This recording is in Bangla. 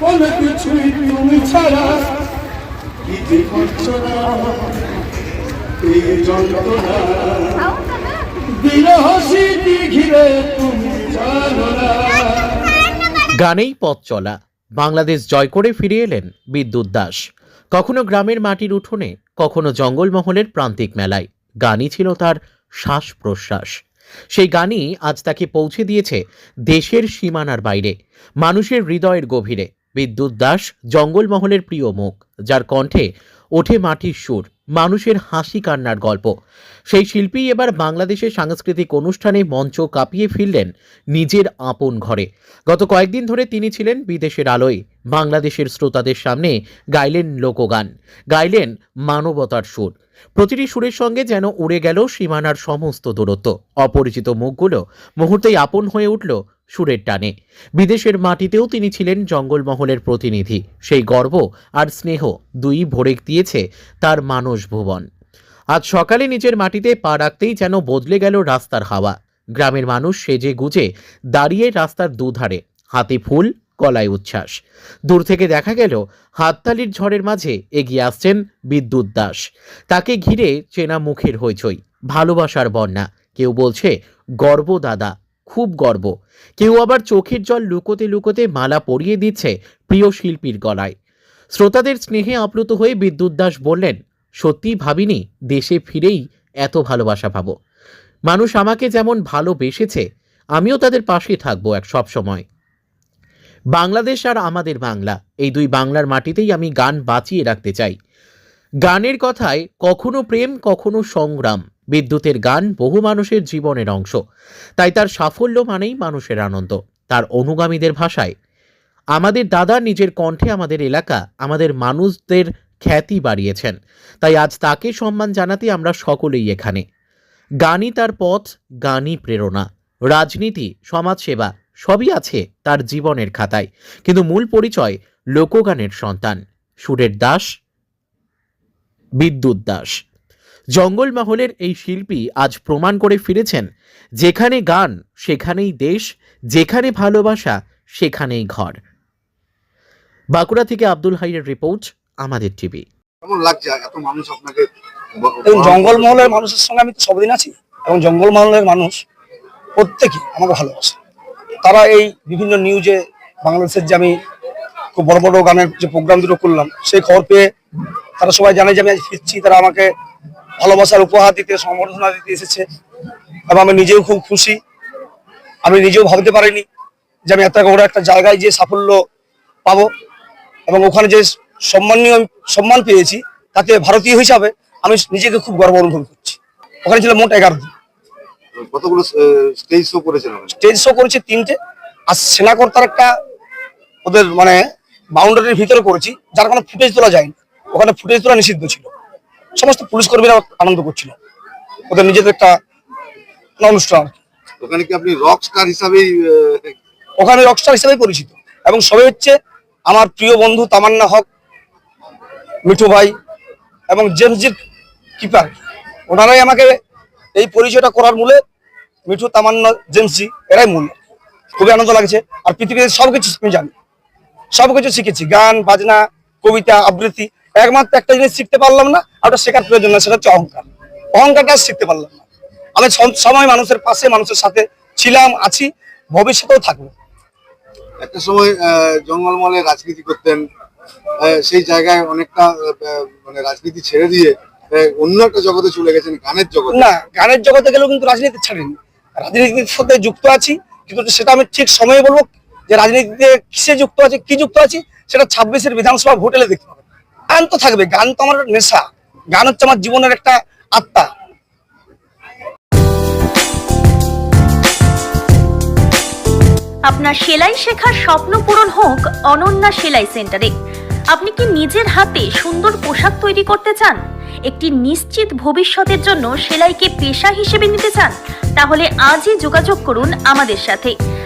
কোনো কিছুই তুমি ছাড়া। কি যে এই যন্ত্রণা। বিরহ ঘিরে তুমি গানেই পথ চলা, বাংলাদেশ জয় করে ফিরে এলেন বিদ্যুৎ দাস। কখনো গ্রামের মাটির উঠোনে, কখনো জঙ্গলমহলের প্রান্তিক মেলায়। গানই ছিল তার শ্বাস প্রশ্বাস। সেই গানই আজ তাকে পৌঁছে দিয়েছে দেশের সীমানার বাইরে, মানুষের হৃদয়ের গভীরে। বিদ্যুৎ দাস জঙ্গলমহলের প্রিয় মুখ, যার কণ্ঠে ওঠে মাটির সুর, মানুষের হাসি কান্নার গল্প। সেই শিল্পী এবার বাংলাদেশের সাংস্কৃতিক অনুষ্ঠানে মঞ্চ কাঁপিয়ে ফিরলেন নিজের আপন ঘরে। গত কয়েকদিন ধরে তিনি ছিলেন বিদেশের আলোয়, বাংলাদেশের শ্রোতাদের সামনে গাইলেন লোকগান, গাইলেন মানবতার সুর। প্রতিটি সুরের সঙ্গে যেন উড়ে গেল সীমানার সমস্ত দূরত্ব। অপরিচিত মুখগুলো মুহূর্তেই আপন হয়ে উঠল সুরের টানে। বিদেশের মাটিতেও তিনি ছিলেন জঙ্গলমহলের প্রতিনিধি। সেই গর্ব আর স্নেহ দুই ভরে দিয়েছে তার মানস ভুবন। আজ সকালে নিজের মাটিতে পা রাখতেই যেন বদলে গেল রাস্তার হাওয়া। গ্রামের মানুষ সেজে গুজে দাঁড়িয়ে রাস্তার দুধারে। হাতে ফুল, গলায় উচ্ছ্বাস। দূর থেকে দেখা গেল, হাততালির ঝড়ের মাঝে এগিয়ে আসছেন বিদ্যুৎ দাস। তাকে ঘিরে চেনা মুখের হইচই, ভালোবাসার বন্যা। কেউ বলছে, গর্ব দাদা। খুব গর্ব। কেউ আবার চোখের জল লুকোতে লুকোতে মালা পরিয়ে দিচ্ছে প্রিয় শিল্পীর গলায়। শ্রোতাদের স্নেহে আপ্লুত হয়ে বিদ্যুৎ দাস বললেন, সত্যিই ভাবিনি দেশে ফিরেই এত ভালোবাসা পাবো। মানুষ আমাকে যেমন ভালোবেসেছে, আমিও তাদের পাশে থাকব এক সব সময়। বাংলাদেশ আর আমাদের বাংলা, এই দুই বাংলার মাটিতেই আমি গান বাঁচিয়ে রাখতে চাই। গানের কথায় কখনো প্রেম, কখনো সংগ্রাম। বিদ্যুতের গান বহু মানুষের জীবনের অংশ। তাই তার সাফল্য মানেই মানুষের আনন্দ। তার অনুগামীদের ভাষায়, আমাদের দাদা নিজের কণ্ঠে আমাদের এলাকা, আমাদের মানুষদের খ্যাতি বাড়িয়েছেন। তাই আজ তাকে সম্মান জানাতে আমরা সকলেই এখানে। গানই তার পথ, গানই প্রেরণা। রাজনীতি, সমাজসেবা, সবই আছে তার জীবনের খাতায়। কিন্তু মূল পরিচয় লোকগানের সন্তান। সুরের দাস, বিদ্যুৎ দাস। জঙ্গলমহলের এই শিল্পী আজ প্রমাণ করে ফিরেছেন যেখানে গান সেখানেই দেশ যেখানে ভালোবাসা সেখানেই ঘর। বাঁকুড়া থেকে আব্দুল হাইয়ের রিপোর্ট আমাদের টিভি। কেমন লাগছে? এত মানুষ আপনাকে এবং জঙ্গলমহলের মানুষের সঙ্গে আমি তো সবদিন আছি এবং জঙ্গলমহলের মানুষ প্রত্যেকেই আমাকে ভালোবাসে। তারা এই বিভিন্ন নিউজে বাংলাদেশের যে আমি খুব বড় বড় গানের যে প্রোগ্রাম দুটো করলাম সেই খবর পেয়ে তারা সবাই জানে যে আমি আজ ফিরছি তারা আমাকে ভালোবাসার উপহার দিতে সম্বর্ধনা দিতে এসেছে। এবং আমি নিজেও খুব খুশি। আমি নিজেও ভাবতে পারিনি যে আমি এত বড় একটা জায়গায় যে সাফল্য পাবো। এবং ওখানে যে সম্মানীয় সম্মান পেয়েছি তাতে ভারতীয় হিসাবে আমি নিজেকে খুব গর্ব অনুভব করছি। ওখানে ছিল মোট এগারো দিন কতগুলো স্টেজ শো ওখানে? স্টেজ শো করেছে তিনটে। আর সেনাকর্তার একটা ওদের মানে বাউন্ডারির ভিতরে করেছি যার কোনো ফুটেজ তোলা যায়নি। ওখানে ফুটেজ তোলা নিষিদ্ধ ছিল। সমস্ত পুলিশ কর্মীরা আনন্দ করছিল। ওদের নিজেদের একটা অনুষ্ঠান। ওখানে কি আপনি রক স্টার হিসাবেই ওখানে রকস্টার হিসেবে পরিচিত। এবং সবে হচ্ছে আমার প্রিয় বন্ধু তামান্না হক মিঠু ভাই এবং জেমসজির কিপার। ওনারাই আমাকে এই পরিচয়টা করার মূলে মিঠু তামান্না জেমসজি এরাই মূল। খুবই আনন্দ লাগছে। আর পৃথিবীতে সবকিছু আমি জানি। সবকিছু শিখেছি। গান বাজনা কবিতা আবৃত্তি। একমাত্র একটা জিনিস শিখতে পারলাম না আর ওটা শেখার প্রয়োজন না সেটা হচ্ছে অহংকার। অহংকারটা শিখতে পারলাম না। আমি সময় মানুষের পাশে মানুষের সাথে ছিলাম আছি ভবিষ্যতেও থাকব। একটা সময় আহ, জঙ্গলমহলে রাজনীতি করতেন সেই জায়গায় অনেকটা মানে রাজনীতি ছেড়ে দিয়ে অন্য একটা জগতে চলে গেছেন গানের জগতে। না গানের জগতে গেলেও কিন্তু রাজনীতি ছাড়েনি। রাজনীতির সাথে যুক্ত আছি কিন্তু সেটা আমি ঠিক সময়ে বলব যে রাজনীতিতে কিসে যুক্ত আছে কি যুক্ত আছি সেটা ছাব্বিশের বিধানসভা ভোটেলে দেখতে হবে গান তো থাকবে, গান তো আমার নেশা। গান হচ্ছে আমার জীবনের একটা আত্মা। আপনার সেলাই শেখার স্বপ্ন পূরণ হোক অনন্যা সেলাই সেন্টারে। আপনি কি নিজের হাতে সুন্দর পোশাক তৈরি করতে চান? একটি নিশ্চিত ভবিষ্যতের জন্য সেলাইকে পেশা হিসেবে নিতে চান? তাহলে আজই যোগাযোগ করুন আমাদের সাথে।